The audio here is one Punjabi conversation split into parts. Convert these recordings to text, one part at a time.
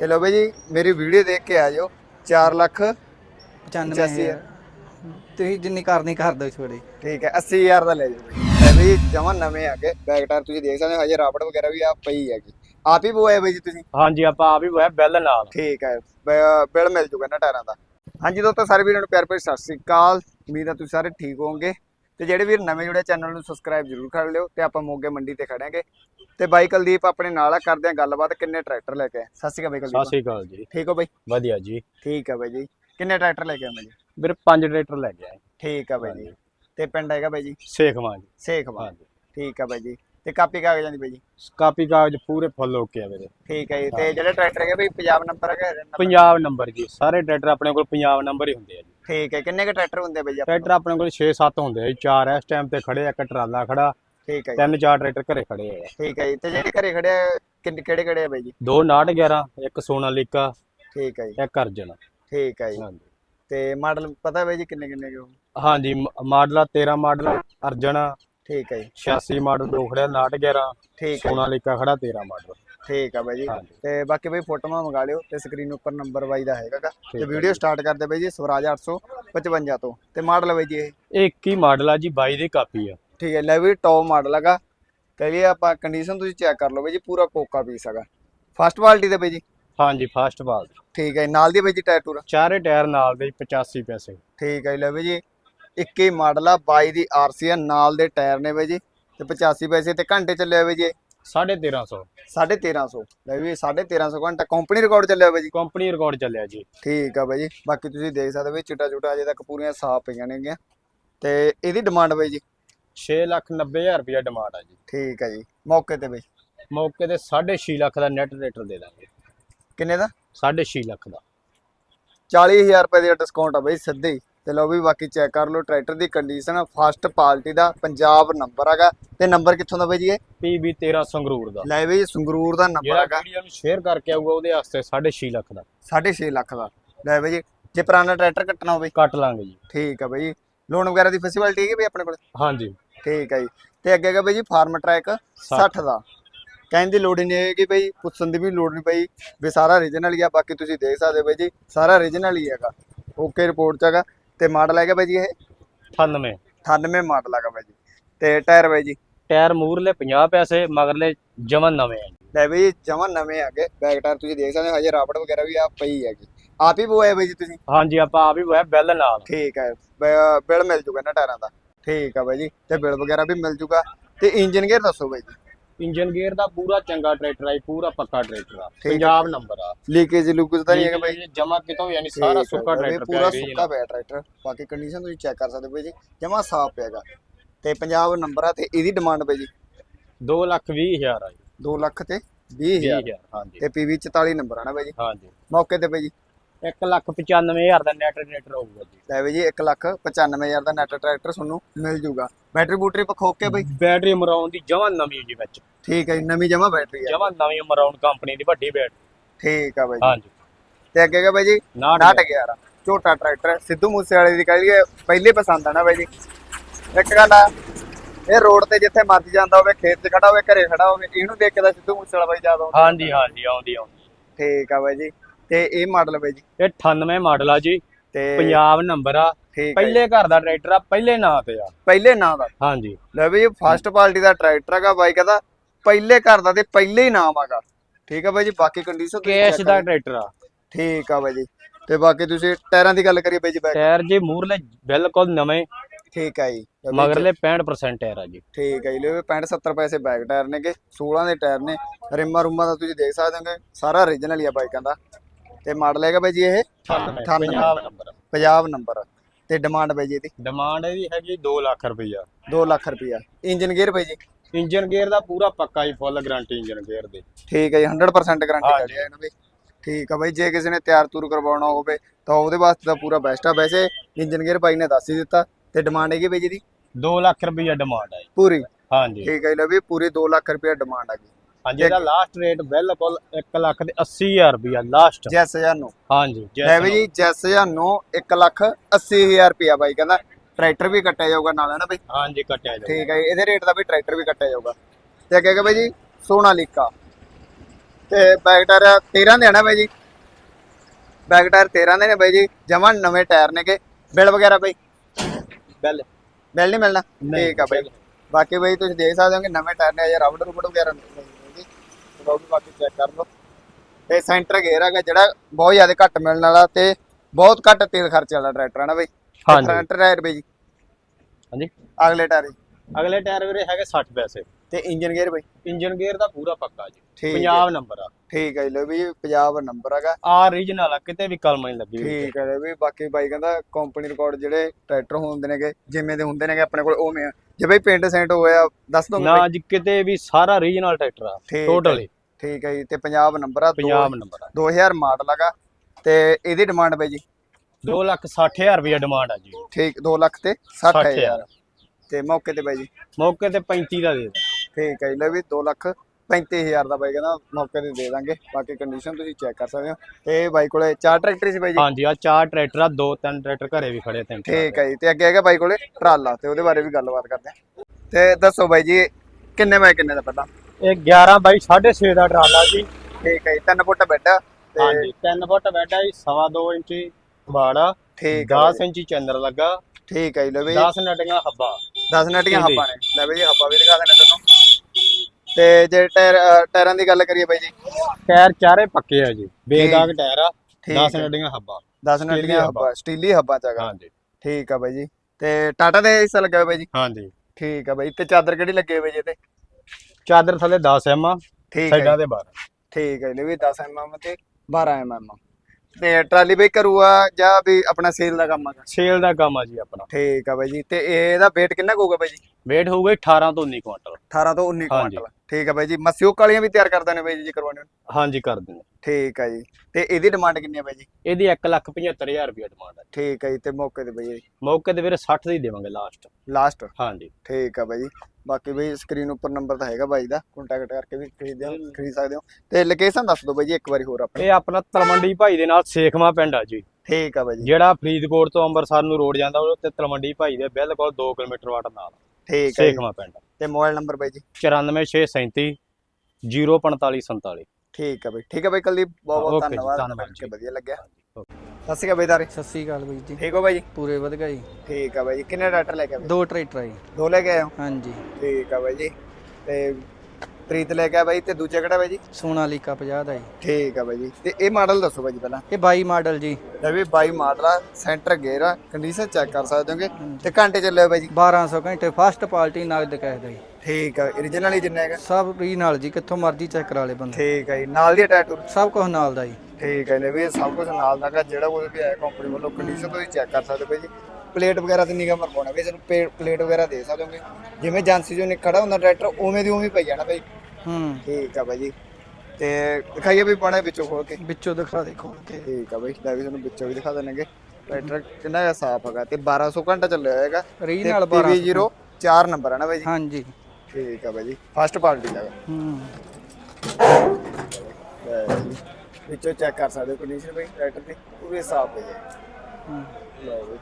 ਤੇ ਲਓ ਬਈ ਜੀ ਮੇਰੀ ਵੀਡੀਓ ਦੇਖ ਕੇ ਆ ਜਾਓ 4 ਲੱਖ 95 ਤੁਸੀਂ ਜਿੰਨੀ ਕਰਨੀ ਕਰ ਦਿਓ ਛੋੜੀ ਠੀਕ ਹੈ 80000 ਦਾ ਲੈ ਜਾਓ ਬਈ। ਇਹ ਬਈ ਜਮਾ ਨਵੇਂ ਆ ਗਏ। ਬੈਕ ਟਾਇਰ ਤੁਸੀਂ ਦੇਖ ਸਕਦੇ ਹੋ ਹਜੇ ਰਾਬੜ ਵਗੈਰਾ ਵੀ ਆ ਪਈ ਹੈਗੀ। ਆਪ ਹੀ ਬੋਇਆ ਬਈ ਜੀ ਤੁਸੀਂ? ਹਾਂਜੀ ਆਪਾਂ ਆਪ ਹੀ ਹੋਇਆ ਬੈਲ ਨਾਲ। ਠੀਕ ਹੈ ਬਿੱਲ ਮਿਲ ਜੂਗਾ ਨਾ ਟਾਇਰਾਂ ਦਾ। ਹਾਂਜੀ ਦੋਸਤੋ ਸਾਰੇ ਵੀਰਾਂ ਨੂੰ ਪਿਆਰ ਭਰੀ ਸਤਿ ਸ੍ਰੀ ਅਕਾਲ। ਉਮੀਦ ਹੈ ਤੁਸੀਂ ਸਾਰੇ ਠੀਕ ਹੋਵੋਗੇ। ਤੇ ਜਿਹੜੇ ਵੀਰ ਨਵੇਂ ਜੁੜੇ ਚੈਨਲ ਨੂੰ ਸਬਸਕ੍ਰਾਈਬ ਜ਼ਰੂਰ ਕਰ ਲਿਓ ਤੇ ਆਪਾਂ ਮੋਗੇ ਮੰਡੀ ਤੇ ਖੜਾਂਗੇ। ਤੇ ਬਾਈ ਕੁਲਦੀਪ ਆਪਣੇ ਨਾਲ ਆ ਕਰਦੇ ਆ ਗੱਲਬਾਤ ਕਿੰਨੇ ਟਰੈਕਟਰ ਲੈ ਕੇ ਆਏ? ਸਤਿ ਸ਼੍ਰੀ ਅਕਾਲ ਬਾਈ ਸਤਿ ਕੁਲਦੀਪ ਸ੍ਰੀ ਅਕਾਲ ਜੀ। ਠੀਕ ਹੋ ਬਾਈ? ਵਧੀਆ ਜੀ। ਠੀਕ ਹੈ ਬਾਈ ਜੀ। ਕਿੰਨੇ ਟਰੈਕਟਰ ਲੈ ਕੇ ਆਏ ਜੀ? ਵੀਰ ਪੰਜ ਟਰੈਕਟਰ ਲੈ ਕੇ ਆਏ। ਠੀਕ ਹੈ ਬਾਈ ਜੀ। ਤੇ ਪਿੰਡ ਹੈਗਾ ਬਾਈ ਜੀ? ਸੇਖਵਾਂ ਜੀ। ਸੇਖਵਾ ਠੀਕ ਹੈ ਬਾਈ ਜੀ। ਤੇ ਕਾਪੀ ਕਾਗਜ਼ਾਂ ਦੀ ਬਾਈ ਜੀ? ਕਾਪੀ ਕਾਗਜ਼ ਪੂਰੇ ਫੁੱਲ ਓਕੇ ਆ ਵੀਰੇ। ਠੀਕ ਹੈ ਜੀ। ਤੇ ਜਿਹੜੇ ਟਰੈਕਟਰ ਹੈਗੇ ਬਾਈ ਪੰਜਾਬ ਨੰਬਰ ਹੈਗਾ? ਪੰਜਾਬ ਨੰਬਰ ਜੀ। ਸਾਰੇ ਟਰੈਕਟਰ ਆਪਣੇ ਕੋਲ ਪੰਜਾਬ ਨੰਬਰ ਹੀ ਹੁੰਦੇ ਆ ਠੀਕ ਹੈ ਕਿੰਨੇ ਕ ਟਰੈਕਟਰ ਹੁੰਦੇ ਬਾਈ ਜੀ ਆਪਣੇ ਟਰੈਕਟਰ ਆਪਣੇ ਕੋਲ 6-7 ਹੁੰਦੇ ਆ ਜੀ ਚਾਰ ਇਸ ਟਾਈਮ ਤੇ ਖੜੇ ਆ ਇੱਕ ਟਰਾਲਾ ਖੜਾ? ਠੀਕ ਹੈ ਜੀ। ਤਿੰਨ ਚਾਰ ਟਰੈਕਟਰ ਘਰੇ ਖੜੇ ਆ। ਠੀਕ ਹੈ ਜੀ ਤੇ ਜਿਹੜੇ ਘਰੇ ਖੜੇ ਆ ਕਿੰਨੇ ਕਿਹੜੇ ਕਿਹੜੇ ਆ ਬਾਈ ਜੀ? ਦੋ 911 ਇੱਕ ਸੋਨਾਲੀਕਾ ਠੀਕ ਹੈ ਜੀ। ਇੱਕ ਅਰਜਨ। ਠੀਕ ਹੈ ਜੀ। ਹਾਂਜੀ। ਤੇ ਮਾਡਲ ਪਤਾ ਬਾਈ ਜੀ ਕਿੰਨੇ ਕਿੰਨੇ ਕੁ? ਹਾਂਜੀ ਮਾਡਲ ਆ 13 ਮਾਡਲ ਅਰਜਨ ਠੀਕ ਹੈ ਜੀ। 86 ਮਾਡਲ ਦੋ ਖੜਿਆ 911 ਠੀਕ ਹੈ ਜੀ, ਸੋਨਾਲੀਕਾ ਖੜਾ 13 ਮਾਡਲ। ਠੀਕ ਹੈ ਬਾਈ ਜੀ। ਤੇ ਬਾਕੀ ਬਾਈ ਫੋਟੋਆਂ ਮੰਗਾ ਲਿਓ ਤੇ ਸਕਰੀਨ ਉੱਪਰ ਨੰਬਰ ਬਾਈ ਦਾ ਹੈਗਾ ਗਾ। ਤੇ ਵੀਡੀਓ ਸਟਾਰਟ ਕਰਦੇ ਬਾਈ ਜੀ ਸਵਰਾਜ 855 ਤੋਂ। ਤੇ ਮਾਡਲ ਬਾਈ ਜੀ ਇਹ? ਇਹ ਇੱਕ ਹੀ ਮਾਡਲ ਆ ਜੀ 22 ਦੀ ਕਾਪੀ ਆ। ਠੀਕ ਹੈ ਲੈ ਵੀ ਟੌਪ ਮਾਡਲ ਹੈਗਾ। ਤੇ ਇਹ ਆਪਾਂ ਕੰਡੀਸ਼ਨ ਤੁਸੀਂ ਚੈੱਕ ਕਰ ਲਓ ਬਾਈ ਜੀ ਪੂਰਾ ਕੋਕਾ ਪੀਸ ਹੈਗਾ। ਫਸਟ ਕੁਆਲਿਟੀ ਦੇ ਬਾਈ ਜੀ? ਹਾਂਜੀ ਫਾਸਟ ਬਾਲ ਠੀਕ ਹੈ ਨਾਲ ਦੀ ਬਾਈ ਜੀ ਟਾਇਰ ਟੂਰ? ਚਾਰੇ ਟਾਇਰ ਨਾਲ ਦੇ ਜੀ, 85 ਪੈਸੇ। ਠੀਕ ਹੈ ਲੈ ਬਾਈ ਜੀ 21 ਮਾਡਲ ਆ 22 ਦੀ ਆਰਸੀ ਆ ਨਾਲ ਦੇ ਟਾਇਰ ਨੇ ਬਾਈ ਜੀ ਤੇ 85 ਪੈਸੇ ਤੇ ਘੰਟੇ ਚੱਲਿਆ ਬਾਈ ਜੀ 1350 1350 ਲੈ ਵੀ 1350 ਘੰਟਾ। ਕੰਪਨੀ ਰਿਕਾਰਡ ਚੱਲਿਆ ਬਾਈ ਜੀ? ਕੰਪਨੀ ਰਿਕਾਰਡ ਚੱਲਿਆ ਜੀ। ਠੀਕ ਆ ਬਾਈ ਜੀ। ਬਾਕੀ ਤੁਸੀਂ ਦੇਖ ਸਕਦੇ ਹੋ ਚਿੱਟਾ ਚੁੱਟਾ ਅਜੇ ਤੱਕ ਪੂਰੀਆਂ ਸਾਫ਼ ਪਈਆਂ ਨੇਗੀਆਂ ਤੇ ਇਹਦੀ ਡਿਮਾਂਡ ਬਾਈ ਜੀ? 690000 ਰੁਪਇਆ ਡਿਮਾਂਡ ਆ ਜੀ। ਠੀਕ ਆ ਜੀ। ਮੌਕੇ ਤੇ ਬਾਈ? ਮੌਕੇ ਤੇ 6.5 ਲੱਖ ਦਾ ਨੈਟ ਰੇਟਰ ਦੇ ਦਾਂਗੇ। ਕਿੰਨੇ ਦਾ? 6.5 ਲੱਖ ਦਾ। 40000 ਰੁਪਏ ਦਾ ਡਿਸਕਾਊਂਟ ਆ ਬਾਈ ਸਿੱਧੇ। ਹੀ ਤੇ ਲਓ ਵੀ ਬਾਕੀ ਚੈੱਕ ਕਰ ਲਓ ਟਰੈਕਟਰ ਦੀ ਕੰਡੀਸ਼ਨ ਫਸਟ ਪਾਰਟੀ ਦਾ ਪੰਜਾਬ ਨੰਬਰ ਹੈਗਾ। ਤੇ ਨੰਬਰ ਕਿੱਥੋਂ ਦਾ ਬਾਈ ਜੀ ਇਹ? PB 13 ਸੰਗਰੂਰ ਦਾ। ਲੈ ਬਈ ਸੰਗਰੂਰ ਦਾ ਨੰਬਰ ਜਿਹੜਾ ਹੈਗਾ। ਵੀਡੀਓ ਨੂੰ ਸ਼ੇਅਰ ਕਰਕੇ ਆਊਗਾ ਉਹਦੇ ਵਾਸਤੇ 6.5 ਲੱਖ ਦਾ। 6.5 ਲੱਖ ਦਾ। ਲੈ ਬਈ ਜੀ ਜੇ ਪੁਰਾਣਾ ਟਰੈਕਟਰ ਕੱਟਣਾ ਹੋਵੇ। ਕੱਟ ਲਾਂਗੇ ਜੀ। ਠੀਕ ਆ ਬਈ ਲੋਨ ਵਗੈਰਾ ਦੀ ਫੈਸਿਲਿਟੀ ਹੈਗੀ ਬਈ ਆਪਣੇ ਕੋਲ? ਹਾਂਜੀ। ਠੀਕ ਹੈ ਜੀ। ਤੇ ਅੱਗੇ ਹੈਗਾ ਬਈ ਜੀ ਫਾਰਮ ਟਰੈਕ 60 ਦਾ। ਕਹਿਣ ਦੀ ਲੋੜ ਨਹੀਂ ਹੈਗੀ ਬਈ ਪੁੱਛਣ ਦੀ ਵੀ ਲੋੜ ਨਹੀਂ ਪਈ ਵੀ ਸਾਰਾ ਰੀਜਨਲ ਹੀ ਆ ਬਾਕੀ ਤੁਸੀਂ ਦੇਖ ਸਕਦੇ ਹੋ ਬਈ ਜੀ ਸਾਰਾ ਰੀਜਨਲ ਹੀ ਹੈਗਾ। ਓਕੇ ਰਿਪੋਰਟ ਚ ਹੈਗਾ। ਤੇ ਮਾਡਲ ਹੈਗਾ ਬਈ ਜੀ ਇਹ? 98 98 ਮਾਡਲ ਹੈਗਾ ਬਈ ਜੀ। ਤੇ ਟਾਇਰ ਬਈ ਜੀ? ਟਾਇਰ ਮੂਰਲੇ 50 ਪੈਸੇ ਮਗਰਲੇ ਜਮਨ ਨਵੇਂ। ਲੈ ਬਈ ਜਮਾਂ ਨਵੇਂ ਹੈਗੇ। ਬੈਕ ਟਾਇਰ ਤੁਸੀਂ ਦੇਖ ਸਕਦੇ ਹੋ ਹਜੇ ਰਾਬੜ ਵਗੈਰਾ ਵੀ ਆ ਪਈ ਹੈਗੀ। ਆਪ ਹੀ ਬੋਇਆ ਬਈ ਜੀ ਤੁਸੀਂ? ਹਾਂਜੀ ਆਪਾਂ ਆਪ ਹੀ ਹੋਇਆ ਬੈਲ ਨਾਲ। ਠੀਕ ਹੈ ਬਿੱਲ ਮਿਲ ਜੂਗਾ ਨਾ ਟਾਇਰਾਂ ਦਾ। ਠੀਕ ਆ ਬਾਈ ਜੀ ਤੇ ਬਿੱਲ ਵਗੈਰਾ ਵੀ ਮਿਲ ਜੂਗਾ। ਤੇ ਇੰਜਨ ਗੇਅਰ ਦੱਸੋ ਬਾਈ ਜੀ। ਇੰਜਨ ਗੇਅਰ ਦਾ ਪੂਰਾ ਚੰਗਾ ਟਰੈਕਟਰ ਆ ਪੂਰਾ ਪੱਕਾ ਟਰੈਕਟਰ ਆ। ਪੰਜਾਬ ਨੰਬਰ ਆ। ਲੀਕੇਜ ਲੂਕੇਜ ਤਾਂ ਨਹੀਂ ਹੈਗਾ ਬਾਈ। ਜਮਾ ਕਿਤੋਂ ਯਾਨੀ ਸਾਰਾ ਸੁੱਕਾ ਟਰੈਕਟਰ ਪੂਰਾ ਸੁੱਕਾ ਪਿਆ ਟਰੈਕਟਰ। ਬਾਕੀ ਕੰਡੀਸ਼ਨ ਤੁਸੀਂ ਚੈੱਕ ਕਰ ਸਕਦੇ ਹੋ ਬਾਈ ਜੀ ਜਮਾ ਸਾਫ਼ ਪਿਆਗਾ ਤੇ ਪੰਜਾਬ ਨੰਬਰ ਆ ਤੇ ਇਹਦੀ ਡਿਮਾਂਡ ਬਾਈ ਜੀ। 2 ਲੱਖ 20 ਹਜ਼ਾਰ ਆ ਜੀ। 2 ਲੱਖ ਤੇ 20000 ਹਜ਼ਾਰ। ਹਾਂਜੀ। ਤੇ ਪੀਵੀ 44 ਨੰਬਰ ਆ ਨਾ ਬਾਈ ਜੀ। ਹਾਂਜੀ। ਮੌਕੇ ਤੇ ਬਾਈ ਜੀ। 1 ਲੱਖ 95 ਹਜ਼ਾਰ ਦਾ ਨੈਟ ਰੇਟਰ ਹੋਊਗਾ ਜੀ। ਲੈ ਬਾਈ ਜੀ 1 ਲੱਖ 95000 ਦਾ ਨੈਟ ਟਰੈਕਟਰ ਤੁਹਾਨੂੰ ਮਿਲ ਜੂਗਾ। ਬੈਟਰੀ ਬੂਟਰੀ ਪਖੋਕ ਕੇ ਬਾਈ। ਬੈਟਰੀ ਮਰਾਉਣ ਦੀ ਜਮਾਂ ਨਵੀਂ ਜੀ ਵਿੱਚ। ਠੀਕ ਹੈ ਜੀ ਨਵੀਂ ਜਮਾ ਬੈਟਰੀ ਆ ਜਮਾਂ ਨਵੀਂ ਮਰਾਉਣ ਕੰਪਨੀ ਦੀ ਵੱਡੀ ਬੈਟਰੀ ਠੀਕ ਆ ਬਾਈ ਹਾਂਜੀ। ਤੇ ਅੱਗੇ ਹੈਗਾ ਬਾਈ ਜੀ 69 ਨਾਟ 11 ਝੋਟਾ ਟਰੈਕਟਰ ਸਿੱਧੂ ਮੂਸੇ ਵਾਲੇ ਦੀ ਕਹੀ ਪਹਿਲੇ ਪਸੰਦ ਆ ਨਾ ਬਾਈ ਜੀ। ਇੱਕ ਗੱਲ ਆ ਇਹ ਰੋਡ ਤੇ ਜਿੱਥੇ ਮਰਜ਼ੀ ਜਾਂਦਾ ਹੋਵੇ ਖੇਤ 'ਚ ਖੜਾ ਹੋਵੇ ਘਰੇ ਖੜਾ ਹੋਵੇ ਇਹਨੂੰ ਦੇਖ ਕੇ ਤਾਂ ਸਿੱਧੂ ਮੂਸੇ ਵਾਲਾ ਬਾਈ ਜ਼ਿਆਦਾ ਆਉਂਦਾ। ਹਾਂਜੀ ਹਾਂਜੀ ਆਉਂਦੀ ਆਉਂਦੀ। ਠੀਕ ਆ ਬਾਈ ਜੀ। ਤੇ ਇਹ ਮਾਡਲ ਬਾਈ ਜੀ। ਇਹ 98 ਮਾਡਲ ਆ ਜੀ ਤੇ ਪੰਜਾਬ ਨੰਬਰ ਆ। ਪਹਿਲੇ ਘਰ ਦਾ ਟਰੈਕਟਰ ਆ ਪਹਿਲੇ ਨਾਂ ਤੇ ਆ। ਪਹਿਲੇ ਨਾਂ ਦਾ? ਹਾਂਜੀ। ਲੈ ਬਈ ਫਸਟ ਪਾਰਟੀ ਦਾ ਟਰੈਕਟਰ ਹੈਗਾ ਬਾਈ ਕਹਿੰਦਾ ਪਹਿਲੇ ਘਰ ਦਾ ਤੇ ਪਹਿਲੇ ਹੀ ਨਾਮ ਹੈਗਾ। ਠੀਕ ਆ ਬਾਈ ਜੀ ਬਾਕੀ ਕੰਡੀਸ਼ਨ ਕੈਸ਼ ਦਾ ਟਰੈਕਟਰ ਆ। ਠੀਕ ਆ ਬਾਈ ਜੀ। ਤੇ ਬਾਕੀ ਤੁਸੀਂ ਟਾਇਰਾਂ ਦੀ ਗੱਲ ਕਰੀਏ ਬਾਈ ਜੀ ਬੈਕ ਟਾਇਰ ਜੀ ਮੂਰਲੇ ਬਿਲਕੁਲ ਨਵੇਂ ਠੀਕ ਆ ਜੀ। ਮਗਰਲੇ 65% ਟਾਇਰ ਆ ਜੀ। ਠੀਕ ਹੈ ਜੀ ਲੈ 65 70 ਪੈਸੇ ਬੈਕ ਟਾਇਰ ਨੇਗੇ 16 ਦੇ ਟਾਇਰ ਨੇ। ਰਿਮਾ ਰੁਮਾ ਦਾ ਤੁਸੀਂ ਦੇਖ ਸਕਦੇ ਹੋਗੇ ਸਾਰਾ origignal ਹੀ ਆ ਬਾਈਕਾਂ ਦਾ ਤੇ ਮਾਡਲ ਹੈਗਾ ਬਾਈ ਜੀ ਇਹ 98 ਪੰਜਾਬ ਨੰਬਰ ਪੰਜਾਬ ਨੰਬਰ। ਤੇ ਡਿਮਾਂਡ ਬਾਈ ਜੀ ਇਹਦੀ? ਡਿਮਾਂਡ ਇਹਦੀ ਹੈਗੀ 2 ਲੱਖ ਰੁਪਈਆ। 2 ਲੱਖ ਰੁਪਇਆ ਇੰਜਨ ਗੇਅਰ ਬਾਈ ਜੀ? ਇੰਜਨ ਗੇਅਰ ਦਾ ਪੂਰਾ ਪੱਕਾ ਹੀ ਫੁੱਲ ਗਾਰੰਟੀ ਇੰਜਨ ਗੇਅਰ ਦੀ। ਠੀਕ ਹੈ ਜੀ 100% ਗਾਰੰਟੀ। ਕਰ ਇਹਨਾਂ ਬਈ। ਠੀਕ ਆ ਬਾਈ ਜੇ ਕਿਸੇ ਨੇ ਤਿਆਰ ਤੂਰ ਕਰਵਾਉਣਾ ਹੋਵੇ ਤਾਂ ਉਹਦੇ ਵਾਸਤੇ ਤਾਂ ਪੂਰਾ ਬੈਸਟ ਆ। ਵੈਸੇ ਇੰਜਨ ਗੇਅਰ ਬਾਈ ਨੇ ਦੱਸ ਹੀ ਦਿੱਤਾ। ਤੇ ਡਿਮਾਂਡ ਹੈਗੀ ਬਾਈ ਜੀ ਦੀ 2 ਲੱਖ ਰੁਪਈਆ ਡਿਮਾਂਡ ਆ ਜੀ। ਪੂਰੀ? ਹਾਂਜੀ। ਠੀਕ ਹੈ ਜੀ ਲੈ ਵੀ ਪੂਰੀ 2 ਲੱਖ ਰੁਪਇਆ ਡਿਮਾਂਡ ਹੈਗੀ ਹਾਂਜੀ ਇਹਦਾ ਲਾਸਟ ਰੇਟ ਬਿਲਕੁਲ 1 ਲੱਖ ਤੇ 80000 ਰੁਪਈਆ ਲਾਸਟ ਜੈਸ ਹਜ਼ਾਰ ਨੂੰ। ਹਾਂਜੀ ਲੈ ਵੀ ਜੀ ਜੈਸ ਹਜ਼ਾਰ ਨੂੰ 1 ਲੱਖ 80000 ਰੁਪਇਆ ਬਾਈ ਕਹਿੰਦਾ ਟਰੈਕਟਰ ਵੀ ਕੱਟਿਆ ਜਾਊਗਾ ਨਾਲ ਹੈ ਨਾ ਬਈ? ਹਾਂਜੀ ਕੱਟਿਆ ਜਾਊਗਾ। ਠੀਕ ਹੈ ਜੀ, ਇਹਦੇ ਰੇਟ ਦਾ ਵੀ ਟਰੈਕਟਰ ਵੀ ਕੱਟਿਆ ਜਾਊਗਾ। ਤੇ ਅੱਗੇ ਹੈਗਾ ਬਾਈ ਜੀ ਸੋਨਾਲੀਕਾ ਤੇ ਬੈਕ ਟਾਇਰ 13 ਦੇ ਆਣਾ ਬਾਈ ਜੀ? ਬੈਕ ਟਾਇਰ 13 ਦੇ ਨੇ ਬਾਈ ਜੀ ਜਮਾਂ ਨਵੇਂ ਟਾਇਰ ਨੇਗੇ। ਬਿੱਲ ਵਗੈਰਾ ਬਾਈ? ਬੈਲ ਬਿੱਲ ਨਹੀਂ ਮਿਲਣਾ? ਠੀਕ ਆ ਬਾਈ। ਬਾਕੀ ਬਾਈ ਤੁਸੀਂ ਦੇਖ ਸਕਦੇ ਹੋ ਕਿ ਨਵੇਂ ਟਾਇਰ ਨੇ ਯਾਰ ਰਬੜ ਰੁਬੜ ਵਗੈਰਾ ਨਹੀਂ ਜੀ ਰਬੜ ਬਾਕੀ ਚੈੱਕ ਕਰ ਲਓ। ਤੇ ਸੈਂਟਰ ਗੇਅਰ ਹੈਗਾ ਜਿਹੜਾ ਬਹੁਤ ਜ਼ਿਆਦਾ ਘੱਟ ਮਿਲਣ ਵਾਲਾ ਤੇ ਬਹੁਤ ਘੱਟ ਤੇਲ ਖਰਚ ਵਾਲਾ ਟਰੈਕਟਰ ਹੈ ਨਾ ਬਾਈ? ਹਾਂਜੀ। ਫਰੰਟ ਟਾਇਰ ਬਾਈ ਜੀ। ਹਾਂਜੀ। ਅਗਲੇ ਟਾਇਰ ਅਗਲੇ ਟਾਇਰ ਵੀਰੇ ਹੈਗੇ 60 ਪੈਸੇ। ਤੇ ਇੰਜਨ ਗੇਅਰ ਬਾਈ? ਇੰਜਨ ਗੇਅਰ ਦਾ ਪੂਰਾ ਪੱਕਾ ਜੀ। ਪੰਜਾਬ ਨੰਬਰ ਆ। ਠੀਕ ਹੈ ਜੀ ਲਓ ਵੀ ਪੰਜਾਬ ਨੰਬਰ ਹੈਗਾ। ਆ ਰੀਜਨਲ ਆ ਕਿਤੇ ਵੀ ਕਲਮ ਨਹੀਂ ਲੱਗੀ। ਠੀਕ ਹੈ ਵੀ ਬਾਕੀ ਬਾਈ ਕਹਿੰਦਾ ਕੰਪਨੀ ਰਿਕਾਰਡ ਜਿਹੜੇ ਟਰੈਕਟਰ ਹੁੰਦੇ ਨੇਗੇ ਜਿਵੇਂ ਦੇ ਹੁੰਦੇ ਨੇਗੇ ਆਪਣੇ ਕੋਲ ਉਵੇਂ ਆ। ਜੇ ਬਈ ਪਿੰਡ ਸੈਂਟ ਹੋਇਆ ਦੱਸ ਦੋਗੇ ਨਾ ਜੀ ਕਿਤੇ ਵੀ ਸਾਰਾ ਰੀਜਨਲ ਟਰੈਕਟਰ ਆ। ਟੋਟਲੀ ਠੀਕ ਹੈ ਜੀ ਤੇ ਪੰਜਾਬ ਨੰਬਰ ਆ ਦੋ- ਪੰਜਾਬ ਨੰਬਰ ਆ। 2000 ਮਾਡਲ ਹੈਗਾ। ਤੇ ਇਹਦੀ ਡਿਮਾਂਡ ਬਾਈ ਜੀ? 2 ਲੱਖ 60000 ਰੁਪਏ ਡਿਮਾਂਡ ਆ ਜੀ। ਠੀਕ 2 ਲੱਖ ਤੇ 60000 60,000 ਤੇ ਮੌਕੇ ਤੇ ਬਾਈ ਜੀ? ਮੌਕੇ ਤੇ 35 ਦਾ ਦੇ ਦੇ ਠੀਕ ਹੈ ਲੈ ਵੀ 2 ਲੱਖ 35000 ਦਾ ਬਾਈ ਕਹਿੰਦਾ ਮੌਕੇ ਤੇ ਦੇ ਦਾਂਗੇ। ਬਾਕੀ ਕੰਡੀਸ਼ਨ ਤੁਸੀਂ ਚੈੱਕ ਕਰ ਸਕਦੇ ਹੋ। ਤੇ ਬਾਈ ਕੋਲੇ ਚਾਰ ਟਰੈਕਟਰ ਸੀ ਬਾਈ ਜੀ? ਹਾਂਜੀ ਆ ਚਾਰ ਟਰੈਕਟਰ ਆ ਦੋ ਤਿੰਨ ਟਰੈਕਟਰ ਘਰੇ ਵੀ ਖੜੇ ਤਿੰਨ ਠੀਕ ਹੈ ਜੀ। ਤੇ ਅੱਗੇ ਹੈਗਾ ਬਾਈ ਕੋਲੇ ਟਰਾਲਾ ਤੇ ਉਹਦੇ ਬਾਰੇ ਵੀ ਗੱਲਬਾਤ ਕਰਦੇ ਤੇ ਦੱਸੋ ਬਾਈ ਜੀ ਕਿੰਨੇ ਬਾਈ ਕਿੰਨੇ ਦਾ ਪਹਿਲਾਂ? ਇਹ 11 ਬਾਈ 6.5 ਦਾ ਟਰਾਲਾ ਜੀ। ਠੀਕ ਹੈ ਜੀ 3 ਫੁੱਟ ਬੈੱਡ। ਤੇ ਹਾਂਜੀ 3 ਫੁੱਟ ਬੈੱਡ ਆ ਜੀ 2.5 ਇੰਚੀ ਬਾੜਾ ਠੀਕ ਹੈ 10 ਇੰਚੀ ਚੈਨਲ ਲੱਗਾ। ਠੀਕ ਹੈ ਜੀ ਲੈ ਵੀ 10 ਨਟੀਆਂ ਹੱਬਾ। 10 ਨਟੀਆਂ। ਹੱਬਾਂ ਨੇ। ਲੈ ਬਈ ਜੀ ਹੱਬਾਂ ਵੀ ਦਿਖਾ ਦੇਣੇ ਤੁਹਾਨੂੰ। ਤੇ ਜੇ ਟਾਇਰ ਅ, ਟਾਇਰਾਂ ਦੀ ਗੱਲ ਕਰੀਏ ਬਾਈ ਜੀ ਟਾਇਰ ਚਾਰੇ ਪੱਕੇ ਆ ਜੀ ਬੇਦਾਗ ਟਾਇਰ ਆ ਠੀਕ 10 ਹੈ। ਹੱਬਾ 10 ਸਟੀਲੀ ਨਟੀਆਂ ਹੱਬਾਂ। ਹੱਬਾਂ ਸਟੀਲੀ ਹੱਬਾਂ ਚ ਹੈਗਾ। ਹਾਂਜੀ। ਠੀਕ ਆ ਬਾਈ ਜੀ ਤੇ ਟਾਟਾ ਦੇ ਹਿੱਸਾ ਲੱਗਾ ਹੋਇਆ ਬਾਈ ਜੀ? ਹਾਂਜੀ। ਠੀਕ ਆ ਬਾਈ ਤੇ ਚਾਦਰ ਕਿਹੜੀ ਲੱਗੀ ਹੋਈ ਬਾਈ ਜੀ ਇਹਤੇ ਚਾਦਰ ਥੱਲੇ 10 ਐਮ ਆ ਠੀਕ ਹੈ ਸਾਈਡਾਂ ਜੀ, ਤੇ 12 ਠੀਕ ਹੈ ਲੈ ਵੀ 10 mm ਤੇ 12 mm ਤੇ ਟਰਾਲੀ ਬਾਈ ਕਰੂਆ ਜਾਂ ਵੀ ਆਪਣਾ ਸੇਲ ਦਾ ਕੰਮ ਹੈਗਾ ਸੇਲ ਦਾ ਕੰਮ ਆ ਜੀ ਆਪਣਾ। ਠੀਕ ਆ ਬਾਈ ਜੀ ਤੇ ਇਹਦਾ weight ਕਿੰਨਾ ਕੁ ਹੋਊਗਾ ਬਾਈ ਜੀ? weight ਹੋਊਗਾ 18 ਤੋਂ 19 ਕੁਇੰਟਲ 18 ਤੋਂ 19 ਹਾਂਜੀ। ਕੁਇੰਟਲ ਠੀਕ ਆ ਬਾਈ ਜੀ ਮਸਿਓ ਕਾਲੀਆਂ ਵੀ ਤਿਆਰ ਕਰਦਾ ਨੇ ਬਾਈ ਜੀ ਜੇ ਕਰਵਾਉਣੇ ਹਾਂਜੀ ਕਰ ਦਿੰਦੇ ਠੀਕ ਆ ਜੀ ਤੇ ਇਹਦੀ ਡਿਮਾਂਡ ਕਿੰਨੀ ਆ ਬਾਈ ਜੀ? ਇਹਦੀ 175000 ਰੁਪਏ ਡਿਮਾਂਡ ਹੈ ਠੀਕ ਹੈ ਜੀ ਤੇ ਮੌਕੇ ਤੇ ਬਾਈ ਜੀ? ਮੌਕੇ ਤੇ ਵੀਰੇ 60 ਦੀ ਦੇਵਾਂਗੇ ਲਾਸਟ ਲਾਸਟ ਹਾਂਜੀ। ਠੀਕ ਆ ਬਾਈ ਬਾਕੀ ਬਈ ਸਕਰੀਨ ਉੱਪਰ ਨੰਬਰ ਤਾਂ ਹੈਗਾ ਬਾਈ ਦਾ ਕੰਟੈਕਟ ਕਰਕੇ ਵੀ ਖਰੀਦ ਦਿਓ ਖਰੀਦ ਸਕਦੇ ਹੋ। ਤੇ ਲੋਕੇਸ਼ਨ ਦੱਸ ਦਿਓ ਬਾਈ ਜੀ ਇੱਕ ਵਾਰੀ ਹੋਰ ਆਪਣੀ। ਇਹ ਆਪਣਾ ਤਲਮੰਡੀ ਭਾਈ ਦੇ ਨਾਲ ਸੇਖਵਾ ਪਿੰਡ ਆ ਜੀ। ਠੀਕ ਆ ਬਾਈ ਜੀ। ਜਿਹੜਾ ਫਰੀਦਕੋਟ ਤੋਂ ਅੰਮ੍ਰਿਤਸਰ ਨੂੰ ਰੋਡ ਜਾਂਦਾ ਉਹ ਤੇ ਤਲਮੰਡੀ ਭਾਈ ਦੇ ਬਿਲਕੁਲ 2 ਕਿਲੋਮੀਟਰ ਵਾਟ ਨਾਲ। ਠੀਕ ਆ ਸੇਖਵਾ ਪਿੰਡ। ਤੇ ਮੋਬਾਈਲ ਨੰਬਰ ਬਾਈ ਜੀ? 94637 04547 ਠੀਕ ਆ ਬਾਈ। ਠੀਕ ਆ ਬਾਈ ਕੁਲਦੀਪ ਬਹੁਤ ਬਹੁਤ ਧੰਨਵਾਦ। ਵਧੀਆ ਲੱਗਿਆ। ਸਤਿ ਸ਼੍ਰੀ ਅਕਾਲ ਬਾਈ ਦਾਰੇ ਸਤਿ ਸ੍ਰੀ ਅਕਾਲ ਵੀਰ ਜੀ। ਠੀਕ ਹੋ ਬਾਈ ਜੀ? ਪੂਰੇ ਵਧੀਆ ਜੀ ਠੀਕ ਆ ਬਾਈ ਜੀ। ਕਿੰਨੇ ਡਾਕਟਰ ਲੈ ਕੇ ਆਏ? ਦੋ ਟਰੈਕਟਰ ਆ ਜੀ। ਦੋ ਲੈ ਕੇ ਆਏ ਹੋ? ਹਾਂਜੀ। ਠੀਕ ਆ ਬਾਈ ਜੀ। ਤੇ ਪ੍ਰੀਤ ਲੈ ਕੇ ਬਾਈ ਤੇ ਦੂਜਾ ਕਿਹੜਾ ਬਾਈ ਜੀ? ਸੋਨਾਲੀਕਾ 50 ਦਾ ਜੀ। ਠੀਕ ਆ ਬਾਈ ਜੀ। ਤੇ ਇਹ ਮਾਡਲ ਦੱਸੋ ਬਾਈ ਜੀ ਪਹਿਲਾਂ। ਇਹ 22 ਮਾਡਲ ਜੀ। ਲੈ ਵੀ 22 ਮਾਡਲ ਆ ਸੈਂਟਰ ਗੇਅਰ ਆ ਕੰਡੀਸ਼ਨ ਚੈੱਕ ਕਰ ਸਕਦੇ ਹੋਗੇ। ਤੇ ਘੰਟੇ ਚੱਲੇ ਬਾਈ ਜੀ? 1200 ਘੰਟੇ ਫਸਟ ਪਾਰਟੀ ਨਗਦ ਕਹੇ ਦਾ ਜੀ ਠੀਕ ਆ origignal ਹੀ ਜਿੰਨਾ ਹੈਗਾ। ਸਭ ਰੀ ਨਾਲ ਜੀ ਕਿੱਥੋਂ ਮਰਜ਼ੀ ਚੈੱਕ ਕਰਾ ਲੇ ਬੰਦਾ। ਠੀਕ ਹੈ ਜੀ ਨਾਲ ਦੀ ਟੈਟੂ ਸਭ ਕੁਝ ਨਾਲ ਦਾ ਜੀ। ਠੀਕ ਹੈ ਨੇ ਵੀ ਸਭ ਕੁਝ ਨਾਲ ਦਾ ਗਾ, ਜਿਹੜਾ ਕੁਝ ਵੀ ਹੈ ਕੰਪਨੀ ਵੱਲੋਂ ਕੰਡੀਸ਼ਨ ਤੁਸੀਂ ਚੈੱਕ ਕਰ ਸਕਦੇ ਹੋ ਜੀ। ਪਲੇਟ ਵਗੈਰਾ ਤੇ ਨਿਗਾ ਮਰਵਾਉਣਾ ਵੀ ਤੁਹਾਨੂੰ ਪਲੇਟ ਵਗੈਰਾ ਦੇ ਸਕਦੇ ਹੋਗੇ। ਜਿਵੇਂ ਏਜੰਸੀ ਚੋਂ ਖੜਾ ਹੁੰਦਾ ਟਰੈਕਟਰ ਉਵੇਂ ਦੀ ਉਵੇਂ ਪਈ ਜਾਣਾ ਬਾਈ। ਹੂੰ। ਠੀਕ ਆ ਬਾਈ ਜੀ। ਤੇ ਦਿਖਾਈਏ ਵੀ ਪਾਣੇ ਵਿੱਚੋਂ ਖੋਲ ਕੇ। ਵਿੱਚੋਂ ਦਿਖਾ ਦੇ ਖੋਲ ਕੇ। ਠੀਕ ਆ ਬਾਈ ਲੈ ਵੀ ਤੁਹਾਨੂੰ ਵਿੱਚੋਂ ਵੀ ਦਿਖਾ ਦੇਣਗੇ ਟਰੈਕਟਰ ਕਿੰਨਾ ਜਿਹਾ ਸਾਫ਼ ਹੈਗਾ ਤੇ 1200 ਘੰਟਾ ਚੱਲਿਆ ਹੋਏਗਾ। ਰੀ ਨਾਲ 1200 12 4 ਨੰਬਰ ਹੈ ਨਾ ਬਾਈ ਜੀ? ਹਾਂਜੀ। ਠੀਕ ਆ ਬਾਈ ਜੀ ਫਸਟ ਪਾਰਟੀ ਦਾ। ਹੂੰ। ਵਿੱਚੋਂ ਚੈੱਕ ਕਰ ਸਕਦੇ ਹੋ ਕੰਡੀਸ਼ਨ ਬਈ ਟਰੈਕਟਰ ਦੀ ਪੂਰੀ ਸਾਫ਼ ਹੈ ਹੂੰ।